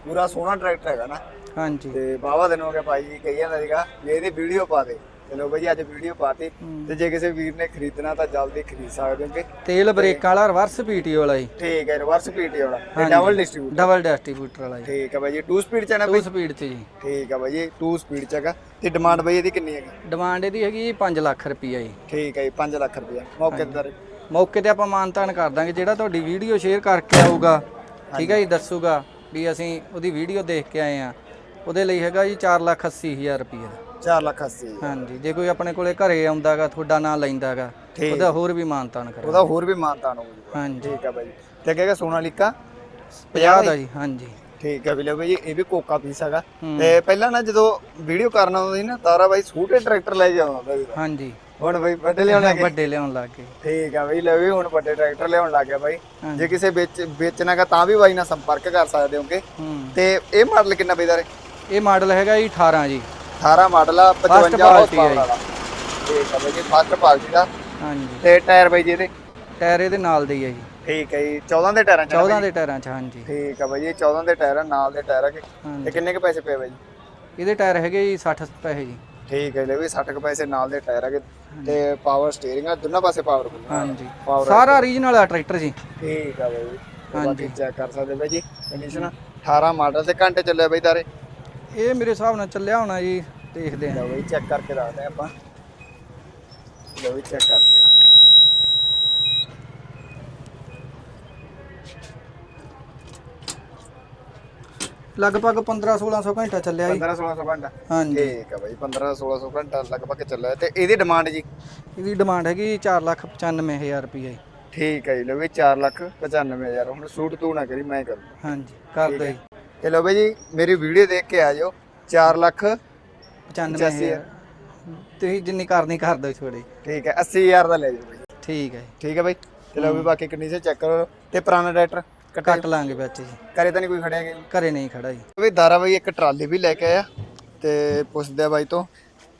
ਪੂਰਾ ਸੋਹਣਾ ਟਰੈਕਟਰ ਹੈਗਾ ਨਾ। ਹਾਂਜੀ। ਤੇ ਬਾਵਾ ਦਿਨ ਹੋ ਗਿਆ ਭਾਈ ਜੀ ਕਹੀ ਜਾਂਦਾ ਸੀਗਾ ਵੀ ਇਹਦੀ ਵੀਡੀਓ ਪਾ ਦੇ। ਚਲੋ ਬਈ ਅੱਜ ਵੀਡੀਓ ਪਾਤੀ। ਤੇ ਜੇ ਕਿਸੇ ਵੀਰ ਨੇ ਖਰੀਦਣਾ ਤਾਂ ਜਲਦੀ ਖਰੀਦ ਸਕਦੇ ਹੋਗੇ ਤੇਲ ਬ੍ਰੇਕਾਂ ਵਾਲਾ ਰਿਵਰਸ ਪੀਟੀ ਵਾਲਾ ਜੀ। ਠੀਕ ਹੈ ਰਿਵਰਸ ਪੀਟੀ ਵਾਲਾ। ਤੇ। ਡਬਲ ਡਿਸਟ੍ਰੀਬਿਊਟਰ ਡਬਲ ਡਿਸਟ੍ਰੀਬਿਊਟਰ ਵਾਲਾ ਜੀ। ਠੀਕ ਹੈ ਬਾਈ ਜੀ 2 ਸਪੀਡ ਚ ਹੈ ਨਾ ਸਪੀਡ ਤੇ ਜੀ। ਠੀਕ ਹੈ ਬਾਈ ਜੀ 2 ਸਪੀਡ ਚ ਹੈਗਾ। ਤੇ ਡਿਮਾਂਡ ਬਈ ਇਹਦੀ ਕਿੰਨੀ ਹੈਗੀ? ਡਿਮਾਂਡ ਇਹਦੀ ਹੈਗੀ ਜੀ 5 ਲੱਖ ਰੁਪਈਆ ਜੀ। ਠੀਕ ਹੈ ਜੀ 5 ਲੱਖ ਰੁਪਇਆ ਮੌਕੇ ਤੇ। ਮੌਕੇ ਤੇ ਆਪਾਂ ਮਾਨਤਾਨ ਕਰ ਦਾਂਗੇ। ਜਿਹੜਾ ਤੁਹਾਡੀ ਵੀਡੀਓ ਸ਼ੇਅਰ ਕਰਕੇ ਆਊਗਾ ਠੀਕ ਹੈ ਜੀ ਦੱਸੂਗਾ ਵੀ ਅਸੀਂ ਉਹਦੀ ਵੀਡੀਓ ਦੇਖ ਕੇ ਆਏ ਆ ਉਹਦੇ ਲਈ ਹੈਗਾ ਜੀ 4 ਲੱਖ 80 ਹਜ਼ਾਰ ਰੁਪਈਆ 4 ਲੱਖ 80 ਹਾਂਜੀ ਜੇ ਕੋਈ ਆਪਣੇ ਕੋਲੇ ਘਰੇ ਆਉਂਦਾਗਾ ਤੁਹਾਡਾ ਨਾਂ ਲੈਂਦਾਗਾ ਠੀਕ। ਉਹਦਾ ਹੋਰ ਵੀ ਮਾਨਤਾਨ ਕਰਾਂਗੇ ਉਹਦਾ ਹੋਰ ਵੀ ਮਾਨਤਾਨ ਹੋਊਗਾ ਹਾਂਜੀ। ਠੀਕ ਹੈ ਬਾਈ। ਜੀ ਤੇ ਅੱਗੇ ਹੈਗਾ ਸੋਨਾਲੀਕਾ 50 ਦਾ। ਜੀ ਹਾਂਜੀ। ਠੀਕ ਹੈ ਵੀਰੇ ਬਾਈ ਜੀ ਇਹ ਵੀ ਕੋਕਾ ਪੀਸ ਹੈਗਾ। ਹੂੰ। ਤੇ ਪਹਿਲਾਂ ਨਾ ਜਦੋਂ ਵੀਡੀਓ ਕਰਨਾ ਹੁੰਦਾ ਸੀ ਨਾ ਤਾਰਾ ਬਾਈ ਛੋਟੇ ਟਰੈਕਟਰ ਲੈ ਕੇ ਆਉਂਦਾ ਸੀ। ਹਾਂਜੀ। ਹੁਣ ਬਾਈ ਵੱਡੇ ਲਿਆਉਣ ਲੱਗੇ। ਵੱਡੇ ਲਿਆਉਣ ਲੱਗ ਗਏ। ਠੀਕ ਆ ਬਾਈ ਲੈ ਵੀ ਹੁਣ ਵੱਡੇ ਟਰੈਕਟਰ ਲਿਆਉਣ ਲੱਗ ਗਿਆ ਬਾਈ। ਹਾਂਜੀ। ਜੇ ਕਿਸੇ ਵੇਚ ਵੇਚਣਾਗਾ ਤਾਂ ਵੀ ਬਾਈ ਨਾਲ ਸੰਪਰਕ ਕਰ ਸਕਦੇ ਹੋਗੇ। ਹੂੰ। ਤੇ ਇਹ ਮਾਡਲ ਕਿੰਨਾ ਰੇ ਇਹ ਮਾਡਲ ਹੈਗਾ ਜੀ 18 ਜੀ। 18 ਮਾਡਲ ਆ 55 First ਹਾਰਸ ਪਾਵਰ ਵਾਲਾ। ਠੀਕ ਆ ਬਾਈ ਜੀ ਫਸਟ ਪਾਰਟੀ ਦਾ। ਹਾਂਜੀ। ਤੇ ਟਾਇਰ ਬਾਈ ਜੀ ਇਹਦੇ। ਟਾਇਰ ਇਹਦੇ ਨਾਲ ਦੇ ਹੀ ਆ ਜੀ। ਠੀਕ ਹੈ ਜੀ 14 ਦੇ ਟਾਇਰਾਂ ਚ ਆ 14 ਬਾਈ ਦੇ ਟਾਇਰਾਂ 'ਚ ਹਾਂਜੀ। ਠੀਕ ਆ ਬਾਈ ਜੀ 14 ਦੇ ਟਾਇਰ ਨਾਲ ਦੇ ਟਾਇਰ ਕੇ ਤੇ ਕਿੰਨੇ ਕ ਪੈਸੇ ਪਏ ਬਾਈ ਜੀ? ਇਹਦੇ ਟਾਇਰ ਹੈਗੇ ਜੀ 60 ਪੈਸੇ ਜੀ। ਠੀਕ ਹੈ ਲੈ ਵੀ 60 ਕੁ ਪੈਸੇ ਨਾਲ ਦੇ ਟਾਇਰ ਹੈਗੇ ਤੇ ਪਾਵਰ ਸਟੀਅਰਿੰਗ ਆ ਦੋਨਾਂ ਪਾਸੇ ਪਾਵਰ ਹਾਂਜੀ। ਪਾਵਰ ਸਾਰਾ ਓਰੀਜਨਲ ਆ ਟਰੈਕਟਰ ਜੀ। ਠੀਕ ਆ ਬਾਈ ਹਾਂਜੀ। ਹਾਂਜੀ। ਚੈੱਕ ਕਰ ਸਕਦੇ ਬਾਈ ਜੀ ਕੰਡੀਸ਼ਨ 18 ਮਾਡਲ ਤੇ ਘੰਟੇ ਚੱਲਿਆ ਬਾਈ ਤਾਰੇ। ਇਹ ਮੇਰੇ ਹਿਸਾਬ ਨਾਲ ਚੱਲਿਆ ਹੋਣਾ ਜੀ ਦੇਖਦੇ ਆ ਲਓ ਬਾਈ ਚੈੱਕ ਕਰਕੇ ਦੱਸਦੇ ਹਾਂ ਆਪਾਂ। ਲਓ ਵੀ ਚੈੱਕ ਕਰਦੇ ਹਾਂ ਲਗਭਗ 15 1600 ਘੰਟਾ ਚੱਲਿਆ ਜੀ। 15 1600 ਘੰਟਾ। ਹਾਂਜੀ। ਠੀਕ ਆ ਬਾਈ 15 1600 ਘੰਟਾ ਲਗਭਗ ਚੱਲਿਆ। ਤੇ ਇਹਦੀ ਡਿਮਾਂਡ ਜੀ? ਇਹਦੀ ਡਿਮਾਂਡ ਹੈਗੀ 495000 ਰੁਪਏ ਠੀਕ ਹੈ ਜੀ ਲਓ ਵੀ 4 ਲੱਖ 95000 ਹੁਣ ਸੂਟ ਤੂੰ ਨਾ ਕਰੀ ਮੈਂ ਕਰੂੰ। ਹਾਂਜੀ ਕਰ ਦੋ ਜੀ। ਤੇ ਲਓ ਬਾਈ ਜੀ ਮੇਰੀ ਵੀਡੀਓ ਦੇਖ ਕੇ ਆ ਜਾਓ। 4 ਲੱਖ 95000 ਤੁਸੀਂ ਜਿੰਨੀ ਕਰਨੀ ਕਰ ਦਿਓ ਛੋੜੇ ਠੀਕ ਹੈ 80000 ਦਾ ਲੈ ਜਾਓ ਬਾਈ। ਠੀਕ ਹੈ ਠੀਕ ਹੈ ਬਾਈ ਤੇ ਲਓ ਵੀ ਬਾਕੀ ਕੰਡੀਸ਼ਨ ਚੈੱਕ ਕਰੋ। ਤੇ ਪੁਰਾਣਾ ਟਰੈਕਟਰ ਕੱਟ ਲਾਂਗੇ ਵਿੱਚ ਜੀ ਕਰੇ ਤਾਂ ਨਹੀਂ ਕੋਈ ਖੜਿਆ ਗਿਆ? ਘਰੇ ਨਹੀਂ ਖੜਾ ਜੀ। ਵੀ ਦਾਰਾ ਬਾਈ ਇੱਕ ਟਰਾਲੀ ਵੀ ਲੈ ਕੇ ਆਇਆ ਤੇ ਪੁੱਛਦੇ ਆ ਬਾਈ ਤੋਂ।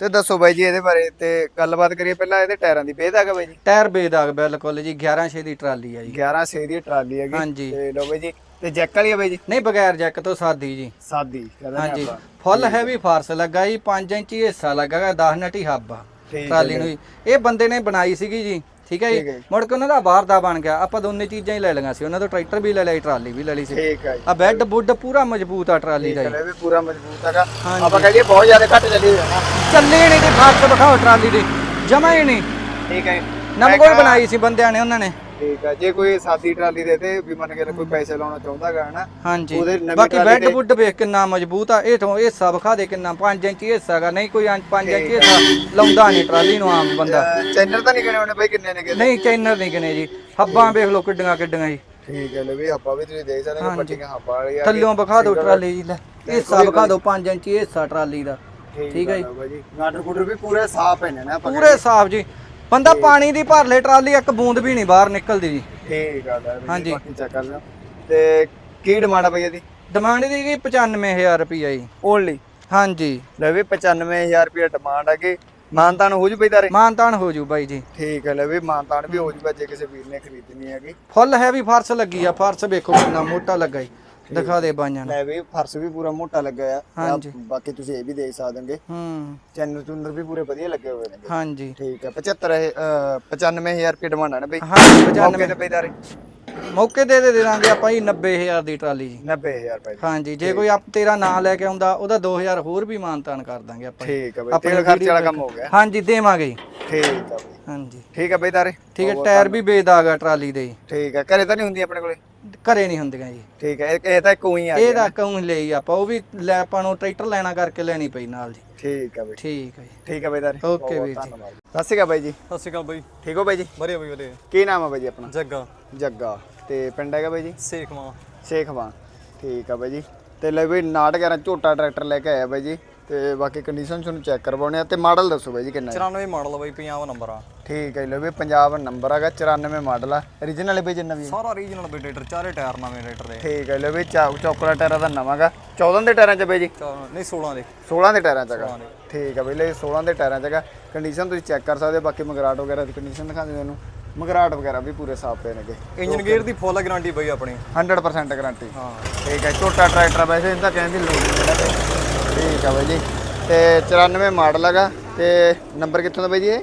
ਤੇ ਦੱਸੋ ਬਾਈ ਜੀ ਇਹਦੇ ਬਾਰੇ ਤੇ ਗੱਲਬਾਤ ਕਰੀਏ ਪਹਿਲਾਂ ਇਹਦੇ ਟਾਇਰਾਂ ਦੀ ਬੇਦ ਹੈਗਾ ਬਾਈ ਜੀ? ਟਾਇਰ ਬੇਦਾਗ ਬਿਲਕੁਲ ਜੀ 11 ਛੇ ਦੀ ਟਰਾਲੀ ਆ ਜੀ। 11 6 ਦੀ ਟਰਾਲੀ ਹੈਗੀ। ਹਾਂਜੀ। ਤੇ ਲਓ ਬਾਈ ਜੀ ਤੇ ਜੈਕ ਵਾਲੀ ਆ ਬਾਈ ਜੀ? ਨਹੀਂ ਬਗੈਰ ਜੈਕ ਤੋਂ ਸਾਦੀ ਜੀ। ਸਾਦੀ ਕਹਿੰਦੇ ਹਾਂਜੀ। ਆਪਾਂ। ਫੁੱਲ ਹੈਵੀ ਫਾਰਸ ਲੱਗਾ ਜੀ 5 ਇੰਚੀ ਹਿੱਸਾ ਲੱਗਾ 10 ਨਟੀ ਹੱਬ ਆ ਠੀਕ ਹੈ ਟਰਾਲੀ ਨੂੰ ਜੀ। ਇਹ ਬੰਦੇ ਨੇ ਬਣਾਈ ਸੀਗੀ ਜੀ ਠੀਕ ਹੈ ਠੀਕ ਜੀ ਹੈ ਜੀ। ਮੁੜ ਕੇ ਉਹਨਾਂ ਦਾ ਬਾਹਰ ਦਾ ਬਣ ਗਿਆ। ਆਪਾਂ ਦੋਨੇ ਚੀਜ਼ਾਂ ਹੀ ਲੈ ਲਈਆਂ ਸੀ। ਉਹਨਾਂ ਤੋਂ ਟਰੈਕਟਰ ਵੀ ਲੈ ਲਈ ਟਰਾਲੀ ਵੀ ਲੈ ਲਈ ਸੀ। ਠੀਕ ਹੈ ਜੀ। ਆ ਬੈੱਡ ਬੁੱਡ ਪੂਰਾ ਮਜ਼ਬੂਤ ਆ ਟਰਾਲੀ ਦਾ ਜੀ। ਇਹ ਵੀ ਪੂਰਾ ਮਜ਼ਬੂਤ ਹੈਗਾ। ਹਾਂਜੀ। ਆਪਾਂ ਕਹੀਏ ਬਹੁਤ ਜ਼ਿਆਦਾ ਘੱਟ ਚੱਲੀ ਨਾ। ਚੱਲੇ ਨਹੀਂ ਤੇ ਫਾਰਸ ਵਿਖਾਓ ਟਰਾਲੀ ਦੀ। ਜਮਾ ਹੀ ਨਹੀਂ। ਠੀਕ ਹੈ ਨਮਗੋਲ ਬਣਾਈ ਸੀ ਬੰਦਿਆਂ ਨੇ ਉਹਨਾਂ ਨੇ। ਠੀਕ ਹੈ ਜੇ ਕੋਈ ਸਾਦੀ ਟਰਾਲੀ ਦੇ ਤੇ ਵੀ ਮੰਨ ਕੇ ਕੋਈ ਪੈਸੇ ਲਾਉਣਾ ਚਾਹੁੰਦਾ ਹੈਗਾ ਹਨਾ ਹਾਂਜੀ। ਉਹਦੇ ਨਵੀਂ ਬਾਕੀ ਟਰਾਲੀ ਬੈੱਡ ਤੇ- ਬੁੱਡ ਵੇਖ ਕਿੰਨਾ ਮਜ਼ਬੂਤ ਆ ਇਹ ਤੋਂ ਇਹ ਸਭ ਵਿਖਾ ਦੇ ਕਿੰਨਾ 5 ਇੰਚੀ ਹਿੱਸਾ ਹੈਗਾ ਨਹੀਂ ਕੋਈ 5 ਇੰਚੀ ਹਿੱਸਾ ਲਾਉਂਦਾ ਨਹੀਂ ਟਰਾਲੀ ਨੂੰ ਆਮ ਬੰਦਾ। ਚੈਨਲ ਤਾਂ ਨਹੀਂ ਕਿਨੇ ਉਹਨੇ ਬਾਈ ਕਿੰਨੇ ਨੇ ਕਿਨੇ ਨਹੀਂ ਚੈਨਰ ਨਹੀਂ ਕਿਨੇ ਜੀ ਹੱਬਾਂ ਵੇਖ ਲਓ ਕਿੱਡੀਆਂ ਕਿੱਡੀਆਂ ਜੀ। ਠੀਕ ਹੈ ਲੈ ਵੀ ਆਪਾਂ ਵੀ ਤੁਸੀਂ ਦੇਖ ਸਕਦੇ ਹੋ ਹਾਂਜੀ। ਪੱਟੀਆਂ ਆਪਾਂ ਵਾਲੀ ਆ ਥੱਲਿਓਂ ਵਿਖਾ ਦਿਓ ਟਰਾਲੀ ਜੀ ਲੈ ਹਿੱਸਾ ਵਿਖਾ ਦਿਓ 5 ਇੰਚੀ ਹਿੱਸਾ ਟਰਾਲੀ ਦਾ। ਠੀਕ ਹੈ ਜੀ। ਗਾਡਰ ਗੁੱਡਰ ਵੀ ਪੂਰੇ ਸਾਫ਼ ਹੈ ਨਾ ਪੂਰੇ ਸਾਫ਼ ਜੀ। ਬੰਦਾ ਪਾਣੀ ਦੀ ਭਰ ਲੈ ਟਰਾਲੀ ਇੱਕ ਬੂੰਦ ਵੀ ਨਹੀਂ ਬਾਹਰ ਨਿਕਲਦੀ ਜੀ। ਠੀਕ ਆ ਲੈ ਵੀ ਹਾਂਜੀ। ਬਾਕੀ ਚੈੱਕ ਕਰ ਲਿਓ। ਤੇ ਕੀ ਡਿਮਾਂਡ ਆ ਬਈ ਇਹਦੀ? ਡਿਮਾਂਡ ਦੀ ਗਈ 95000 ਰੁਪਈਆ ਜੀ। ਓਨਲੀ ਹਾਂਜੀ। ਲੈ ਵੀ 95000 ਰੁਪਏ ਡਿਮਾਂਡ ਹੈਗੀ ਮਾਨਤਾਨ ਹੋ ਜੂ ਬਈ ਤਾਰੇ? ਮਾਨਤਾਨ ਹੋ ਜੂ ਬਾਈ ਜੀ। ਠੀਕ ਹੈ ਲੈ ਵੀ ਮਾਨਤਾਨ ਵੀ ਹੋ ਜੂਗਾ ਜੇ ਕਿਸੇ ਵੀਰ ਨੇ ਖਰੀਦਣੀ ਹੈਗੀ। ਫੁੱਲ ਹੈਵੀ ਫਰਸ਼ ਲੱਗੀ ਆ ਫਰਸ਼ ਵੇਖੋ ਕਿੰਨਾ ਮੋਟਾ ਲੱਗਾ ਜੀ। ਦਿਖਾ ਦੇ ਬਾਈਆਂ ਨੂੰ। ਲੈ ਵੀ ਫਰਸ਼ ਵੀ ਪੂਰਾ ਮੋਟਾ ਲੱਗਾ ਆ ਹਾਂਜੀ। ਬਾਕੀ ਤੁਸੀਂ ਇਹ ਵੀ ਦੇਖ ਸਕਦੇ ਹੋਗੇ ਹੂੰ। ਚੈਨਲ ਚੁੰਦਰ ਵੀ ਪੂਰੇ ਵਧੀਆ ਲੱਗੇ ਹੋਏ ਨੇ। ਹਾਂਜੀ। ਠੀਕ ਹੈ 75 ਇਹ, ਅਹ, 95000 ਰੁਪਏ ਡਿਮਾਂਡ ਹੈ ਨਾ ਬਈ? ਮੌਕੇ 95 ਤੇ ਬਈ ਤਾਰੇ। ਮੌਕੇ ਦੇ ਦੇ ਦਾਂਗੇ ਆਪਾਂ ਜੀ 90000 ਦੀ ਟਰਾਲੀ ਜੀ। 90000 ਰੁਪਏ ਦੀ। ਹਾਂਜੀ ਜੇ ਕੋਈ ਆਪ ਤੇਰਾ ਨਾਂ ਲੈ ਕੇ ਆਉਂਦਾ ਉਹਦਾ 2000 ਹੋਰ ਵੀ ਮਾਨਤਾਨ ਕਰ ਦਾਂਗੇ ਆਪਾਂ ਜੀ। ਠੀਕ ਹੈ ਬਈ ਆਪਣੇ ਤੇਲ ਖਰਚ ਵਾਲਾ ਕੰਮ ਹੋ ਗਿਆ। ਹਾਂਜੀ ਦੇਵਾਂਗੇ ਜੀ। ਠੀਕ ਹੈ ਬਈ। ਹਾਂਜੀ। ਠੀਕ ਹੈ ਬਈ ਤਾਰੇ। ਠੀਕ ਹੈ ਟਾਇਰ ਵੀ ਬੇਦਾਗ ਆ ਟਰਾਲੀ ਦੇ ਜੀ। ਠੀਕ ਹੈ ਘਰੇ ਤਾਂ ਨਹੀਂ ਹੁੰਦੀ ਆਪਣੇ ਕੋਲੇ? ਘਰੇ ਨਹੀਂ ਹੁੰਦੀਆਂ ਜੀ। ਠੀਕ ਹੈ ਇਹ ਇਹ ਤਾਂ ਇੱਕੋ ਹੀ ਆ ਇਹ ਤਾਂ ਕਹੂੰ ਲਈ ਆਪਾਂ ਉਹ ਵੀ ਲੈ ਆਪਾਂ ਨੂੰ ਟਰੈਕਟਰ ਲੈਣਾ ਕਰਕੇ ਲੈਣੀ ਪਈ ਨਾਲ ਜੀ। ਠੀਕ ਹੈ ਬਈ। ਠੀਕ ਹੈ ਜੀ। ਠੀਕ ਹੈ ਬਈ ਤਾਰੇ। ਓਕੇ ਵੀਰ ਜੀ। ਧੰਨਵਾਦ। ਸਤਿ ਸ਼੍ਰੀ ਅਕਾਲ ਬਾਈ ਜੀ। ਸਤਿ ਸ਼੍ਰੀ ਅਕਾਲ ਬਾਈ। ਠੀਕ ਹੋ ਬਾਈ ਜੀ? ਵਧੀਆ ਬਾਈ ਵਧੀਆ। ਕੀ ਨਾਮ ਹੈ ਬਾਈ ਜੀ ਆਪਣਾ? ਜੱਗਾ। ਜੱਗਾ। ਤੇ ਪਿੰਡ ਹੈਗਾ ਬਾਈ ਜੀ? ਸੇਖਵਾ। ਸ਼ੇਖਵਾਂ। ਠੀਕ ਆ ਬਾਈ ਜੀ। ਤੇ ਲੈ ਬਈ 911 ਝੋਟਾ ਟਰੈਕਟਰ ਲੈ ਕੇ ਆਇਆ ਬਾਈ ਜੀ। ਤੇ ਬਾਕੀ ਕੰਡੀਸ਼ਨ ਤੁਹਾਨੂੰ ਚੈੱਕ ਕਰਵਾਉਣੇ ਆ ਤੇ ਮਾਡਲ ਦੱਸੋ ਬਾਈ ਜੀ ਕਿੰਨਾ ਹੈ। 94 ਮਾਡਲ ਬਾਈ 50 ਨੰਬਰ ਆ। ਠੀਕ ਹੈ ਲੈ ਬਈ ਪੰਜਾਬ ਨੰਬਰ ਹੈਗਾ 94 ਮਾਡਲ ਆ। Origignal ਬਈ ਜਿੰਨਾ ਵੀ। ਸਾਰਾ ਰੀਜਨਲ ਬਾਈ ਟਰੈਕਟਰ ਚਾਰੇ ਟਾਇਰ ਨਵੇਂ ਟਰੈਕਟਰ ਦੇ। ਠੀਕ ਹੈ ਲੈ ਬਈ ਚੌਕਲਾ ਟਾਇਰਾਂ ਦਾ ਨਵਾਂ ਗਾ 14 ਦੇ ਟਾਇਰਾਂ 'ਚ ਬਾਈ ਜੀ? ਨਹੀਂ 16 ਦੇ। 16 ਦੇ ਟਾਇਰਾਂ 'ਚ ਹੈਗਾ। 16 ਦੇ। ਠੀਕ ਹੈ ਬਈ ਲੈ 16 ਦੇ ਟਾਇਰਾਂ 'ਚ ਹੈਗਾ। ਕੰਡੀਸ਼ਨ ਤੁਸੀਂ ਚੈੱਕ ਕਰ ਸਕਦੇ ਹੋ ਬਾਕੀ ਮਗਰਾਟ ਵਗੈਰਾ ਦੀ ਕੰਡੀਸ਼ਨ ਦਿਖਾ ਦਿੰਦੇ ਤੁਹਾਨੂੰ। ਮਗਰਾਟ ਵਗੈਰਾ ਵੀ ਪੂਰੇ ਸਾਫ਼ ਪਏ ਨੇਗੇ। ਇੰਜਨ ਗੇਅਰ ਦੀ ਫੁੱਲ ਗਾਰੰਟੀ ਬਾਈ ਆਪਣੀ। 100% ਗਾਰੰਟੀ ਹਾਂ। ਠੀਕ ਹੈ ਛੋਟਾ ਟਰੈਕਟਰ ਵੈਸੇ ਇਹਦਾ ਕਹਿਣ ਦੀ ਲੋੜ ਨਹੀਂ ਠੀਕ ਆ ਬਾਈ ਜੀ। ਤੇ 94 ਮਾਡਲ ਹੈਗਾ ਤੇ ਨੰਬਰ ਕਿੱਥੋਂ ਦਾ ਬਾਈ ਜੀ ਇਹ?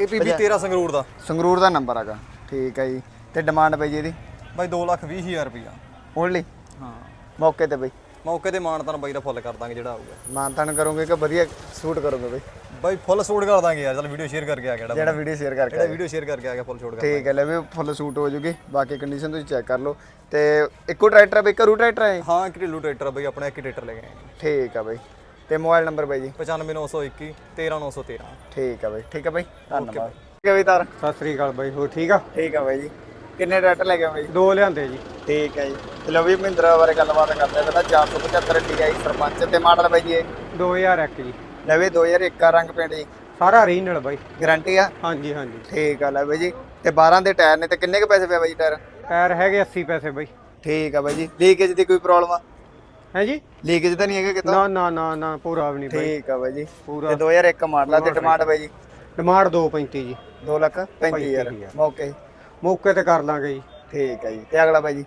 ਇਹ ਪੀਬੀ 13 ਸੰਗਰੂਰ ਦਾ। ਸੰਗਰੂਰ ਦਾ ਨੰਬਰ ਹੈਗਾ। ਠੀਕ ਹੈ ਜੀ। ਤੇ ਡਿਮਾਂਡ ਬਾਈ ਜੀ ਇਹਦੀ? ਬਾਈ 2 ਲੱਖ 20 ਹਜ਼ਾਰ ਰੁਪਈਆ। ਓਨਲੀ? ਹਾਂ। ਮੌਕੇ ਤੇ ਬਾਈ। ਮੌਕੇ ਤੇ ਮਾਨਤਾਨ ਬਾਈ ਦਾ ਫੁੱਲ ਕਰ ਦਾਂਗੇ ਜਿਹੜਾ ਆਊਗਾ। ਮਾਨਤਾਨ ਕਰੋਗੇ ਕਿ ਵਧੀਆ ਸ਼ੂਟ ਕਰੋਗੇ ਬਾਈ? ਬਾਈ ਫੁੱਲ ਸੂਟ ਕਰ ਦਾਂਗੇ ਯਾਰ ਚਲ ਵੀਡੀਓ ਸ਼ੇਅਰ ਕਰਕੇ ਆ ਗਿਆ ਜਿਹੜਾ ਵੀਡੀਓ ਸ਼ੇਅਰ ਕਰਕੇ ਜਿਹੜਾ ਵੀਡੀਓ ਸ਼ੇਅਰ ਕਰਕੇ ਆ ਗਿਆ ਫੁੱਲ ਛੋੜ ਕਰ ਠੀਕ ਹੈ ਲੈ ਵੀ ਫੁੱਲ ਸ਼ੂਟ ਹੋ ਜੂਗੀ ਬਾਕੀ ਕੰਡੀਸ਼ਨ ਤੁਸੀਂ ਚੈੱਕ ਕਰ ਲਓ। ਤੇ ਇੱਕੋ ਟਰੈਕਟਰ ਹੈ ਬਾਈ ਕਰੂ ਟਰੈਕਟਰ ਹੈ? ਹਾਂ ਢਿੱਲੂ ਟਰੈਕਟਰ ਆ ਬਾਈ ਆਪਣਾ ਇੱਕ ਹੀ ਟਰੈਕਟਰ ਲੈ ਕੇ ਆਏ ਠੀਕ ਆ ਬਾਈ। ਤੇ ਮੋਬਾਈਲ ਨੰਬਰ ਬਾਈ ਜੀ? 95921 13913 ਠੀਕ ਆ ਬਾਈ ਠੀਕ ਆ ਬਾਈ ਧੰਨਵਾਦ। ਠੀਕ ਹੈ ਬਾਈ ਤਾਰ। ਸਤਿ ਸ੍ਰੀ ਅਕਾਲ ਬਾਈ ਹੋਰ ਠੀਕ ਆ? ਠੀਕ ਆ ਬਾਈ ਜੀ। ਕਿੰਨੇ ਟਰੈਕਟਰ ਲੈ ਕੇ ਆਏ ਬਾਈ ਦੋ ਲਿਆਂਦੇ ਜੀ। ਠੀਕ ਹੈ ਜੀ। ਚਲੋ ਵੀ ਮਹਿੰਦਰਾ ਬਾਰੇ ਗੱਲਬਾਤ ਕਰਦੇ ਹਾਂ ਪਹਿਲਾਂ 475 DI ਸਰਪੰਚ ਤੇ ਮਾਡਲ ਬਾਈ ਜੀ ਇਹ। 2001 ਜੀ। ਲੈ ਵੀ 2001 ਆ ਰੰਗ ਪਿੰਡ ਜੀ। ਸਾਰਾ ਰੀਜਨਲ ਬਾਈ। ਗਾਰੰਟੀ ਆ? ਹਾਂਜੀ ਹਾਂਜੀ। ਠੀਕ ਆ ਲੈ ਬਾਈ ਜੀ। ਤੇ 12 ਦੇ ਟਾਇਰ ਨੇ ਤੇ ਕਿੰਨੇ ਕੁ ਪੈਸੇ ਪਿਆ ਬਾਈ ਟਾਇਰ? ਟਾਇਰ ਹੈਗੇ 80 ਪੈਸੇ ਬਾਈ। ਠੀਕ ਆ ਬਾਈ ਜੀ। ਲੀਕੇਜ ਦੀ ਕੋਈ ਪ੍ਰੋਬਲਮ ਆ? ਹੈ ਜੀ? ਲੀਕੇਜ ਤਾਂ ਨਹੀਂ ਹੈਗਾ ਕਿਤੋਂ? ਨਾ ਨਾ ਨਾ ਨਾ ਪੂਰਾ ਵੀ ਨਹੀਂ ਬਾਈ। ਠੀਕ ਆ ਬਾਈ ਜੀ। ਪੂਰਾ। ਤੇ 2001 ਮਾਡਲ ਆ ਤੇ ਡਿਮਾਂਡ ਬਾਈ ਜੀ? ਡਿਮਾਂਡ 235 ਜੀ। 2 ਲੱਖ 35000 ਮੌਕੇ ਮੌਕੇ ਤੇ ਕਰ ਲਾਂਗੇ ਜੀ। ਠੀਕ ਆ ਜੀ। ਤੇ ਅਗਲਾ ਬਾਈ ਜੀ?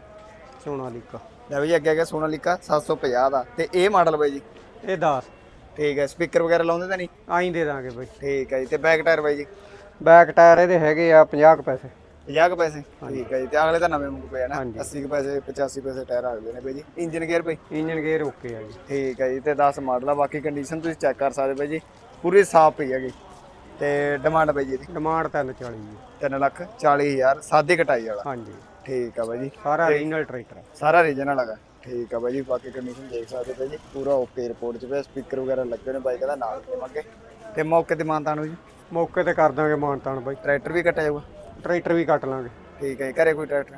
ਸੋਨਾਲੀਕਾ। ਲੈ ਬਾਈ ਜੀ ਅੱਗੇ ਅੱਗੇ ਸੋਨਾਲੀਕਾ 750 ਦਾ। ਤੇ ਇਹ ਮਾਡਲ ਬਾਈ ਜੀ? ਇਹ 10 ਠੀਕ ਹੈ ਸਪੀਕਰ ਵਗੈਰਾ ਲਾਉਂਦੇ ਤਾਂ ਨਹੀਂ? ਆਈ ਦੇ ਦਾਂਗੇ ਬਾਈ। ਠੀਕ ਹੈ ਜੀ। ਤੇ ਬੈਕ ਟਾਇਰ ਬਾਈ ਜੀ? ਬੈਕ ਟਾਇਰ ਇਹਦੇ ਹੈਗੇ ਆ 50 ਕੁ ਪੈਸੇ। 50 ਕੁ ਪੈਸੇ? ਠੀਕ ਹੈ ਜੀ। ਤੇ ਅਗਲੇ ਤਾਂ ਨਵੇਂ ਮੁੱਕ ਪਏ ਆ ਨਾ। ਹਾਂਜੀ। 80 ਕੁ ਪੈਸੇ 85 ਪੈਸੇ ਟਾਇਰ ਆਗਦੇ ਨੇ ਬਾਈ ਜੀ। ਇੰਜਨ ਗੇਅਰ ਬਾਈ? ਇੰਜਨ ਗੇਅਰ ਓਕੇ ਆ ਜੀ। ਠੀਕ ਹੈ ਜੀ। ਤੇ 10 ਮਾਡਲ ਆ। ਬਾਕੀ ਕੰਡੀਸ਼ਨ ਤੁਸੀਂ ਚੈੱਕ ਕਰ ਸਕਦੇ ਬਾਈ ਜੀ। ਪੂਰੀ ਸਾਫ਼ ਪਈ ਹੈਗੀ। ਤੇ ਡਿਮਾਂਡ ਬਾਈ ਜੀ ਇਹਦੀ? ਡਿਮਾਂਡ 340 ਜੀ। 3 ਲੱਖ 40 ਹਜ਼ਾਰ ਸਾਦੀ ਕਟਾਈ ਵਾਲਾ। ਹਾਂਜੀ। ਠੀਕ ਆ ਬਾਈ ਜੀ। ਸਾਰਾ ਰੀਜਨਲ ਟਰੈਕਟਰ ਆ। ਸਾਰਾ ਰੀਜਨਲ ਹੈਗਾ। ਠੀਕ ਆ ਬਾਈ ਜੀ ਬਾਕੀ ਕੰਡੀਸ਼ਨ ਦੇਖ ਸਕਦੇ ਬਾਈ ਜੀ। ਪੂਰਾ ਓਕੇ ਰਿਪੋਰਟ ਚ ਪਿਆ ਸਪੀਕਰ ਵਗੈਰਾ ਲੱਗੇ ਨੇ ਬਾਈਕ ਦਾ ਨਾਲ ਦੇਵਾਂਗੇ ਤੇ ਮੌਕੇ ਤੇ ਮਾਨਤਾਨ ਨੂੰ ਜੀ? ਮੌਕੇ ਤੇ ਕਰ ਦਾਂਗੇ ਮਾਨਤਾਨ ਬਾਈ। ਟਰੈਕਟਰ ਵੀ ਕੱਟਿਆ ਜਾਊਗਾ? ਟਰੈਕਟਰ ਵੀ ਕੱਟ ਲਾਂਗੇ। ਠੀਕ ਹੈ ਘਰੇ ਕੋਈ ਟਰੈਕਟਰ?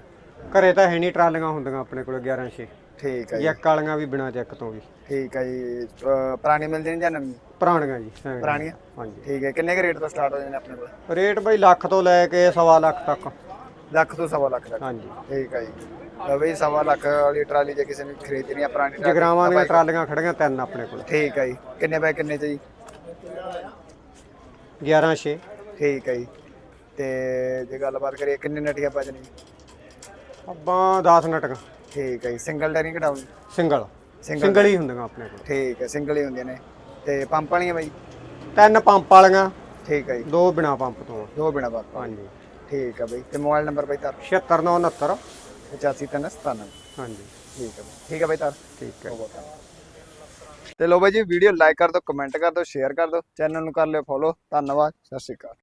ਘਰੇ ਤਾਂ ਹੈ ਨਹੀਂ ਟਰਾਲੀਆਂ ਹੁੰਦੀਆਂ ਆਪਣੇ ਕੋਲ 11 6 ਠੀਕ ਹੈ ਜੀ। ਜੈਕ ਵਾਲੀਆਂ ਵੀ ਬਿਨਾ ਜੈਕ ਤੋਂ ਵੀ। ਠੀਕ ਹੈ ਜੀ। ਅਹ ਪੁਰਾਣੀ ਮਿਲਦੀ ਨਹੀਂ ਜਾਂ ਨਵੀਂ ਪੁਰਾਣੀਆਂ ਜੀ। ਪੁਰਾਣੀਆਂ? ਹਾਂਜੀ। ਠੀਕ ਹੈ ਕਿੰਨੇ ਕੁ ਰੇਟ ਤੋਂ ਸਟਾਰਟ ਹੋ ਜਾਂਦੇ ਨੇ ਆਪਣੇ ਕੋਲ? ਰੇਟ ਬਾਈ ਲੱਖ ਤੋਂ ਲੈ ਕੇ ਸਵਾ ਲੱਖ ਤੱਕ। ਲੱਖ ਤੋਂ ਸਵਾ ਲੱਖ ਤੱਕ। ਹਾਂਜੀ। ਠੀਕ ਹੈ ਜੀ। ਤਾਂ ਬਈ ਸਵਾ ਲੱਖ ਵਾਲੀ ਟਰਾਲੀ ਜੇ ਕਿਸੇ ਨੇ ਖਰੀਦਣੀ ਆ ਪੁਰਾਣੀ ਟਰਾਲੀ ਜਗਰਾਵਾਂ ਦੀਆਂ ਟਰਾਲੀਆਂ ਖੜੀਆਂ ਤਿੰਨ ਆਪਣੇ ਕੋਲ। ਠੀਕ ਹੈ ਜੀ। ਕਿੰਨੇ ਬਾਈ ਕਿੰਨੇ ਚ ਜੀ? 11 6 ਠੀਕ ਹੈ ਜੀ। ਤੇ ਜੇ ਗੱਲਬਾਤ ਕਰੀਏ ਕਿੰਨੇ ਨਟੀਆਂ ਪਾ ਜਣੀ ਆਪਾਂ 10 ਨਟਕ ਠੀਕ ਹੈ ਜੀ ਸਿੰਗਲ ਨਹੀਂ ਕਢਾਉਣੀ? ਸਿੰਗਲ। ਸਿੰਗਲ ਸਿੰਗਲ ਹੀ ਹੁੰਦੀਆਂ ਆਪਣੇ ਕੋਲ। ਠੀਕ ਹੈ ਸਿੰਗਲ ਹੀ ਹੁੰਦੀਆਂ ਨੇ। ਤੇ ਪੰਪ ਵਾਲੀਆਂ ਬਾਈ? ਤਿੰਨ ਪੰਪ ਵਾਲੀਆਂ। ਠੀਕ ਹੈ ਜੀ। ਦੋ ਬਿਨਾ ਪੰਪ ਤੋਂ। ਦੋ ਬਿਨਾ ਬਾਤ ਹਾਂਜੀ। ਠੀਕ ਹੈ ਬਾਈ। ਤੇ ਮੋਬਾਈਲ ਨੰਬਰ ਬਾਈ ਤਾਰ? 76969 85397 ਹਾਂਜੀ। ਠੀਕ ਹੈ ਬਾਈ। ਠੀਕ ਹੈ ਬਾਈ ਤਾਰ। ਠੀਕ ਹੈ। ਤੇ ਲੋ ਬਾਈ ਜੀ ਵੀਡੀਓ ਲਾਈਕ ਕਰ ਦਿਓ ਕਮੈਂਟ ਕਰ ਦਿਓ ਸ਼ੇਅਰ ਕਰ ਦਿਓ ਚੈਨਲ ਨੂੰ ਕਰ ਲਿਓ ਫੋਲੋ। ਧੰਨਵਾਦ। ਸਤਿ ਸ਼੍ਰੀ ਅਕਾਲ।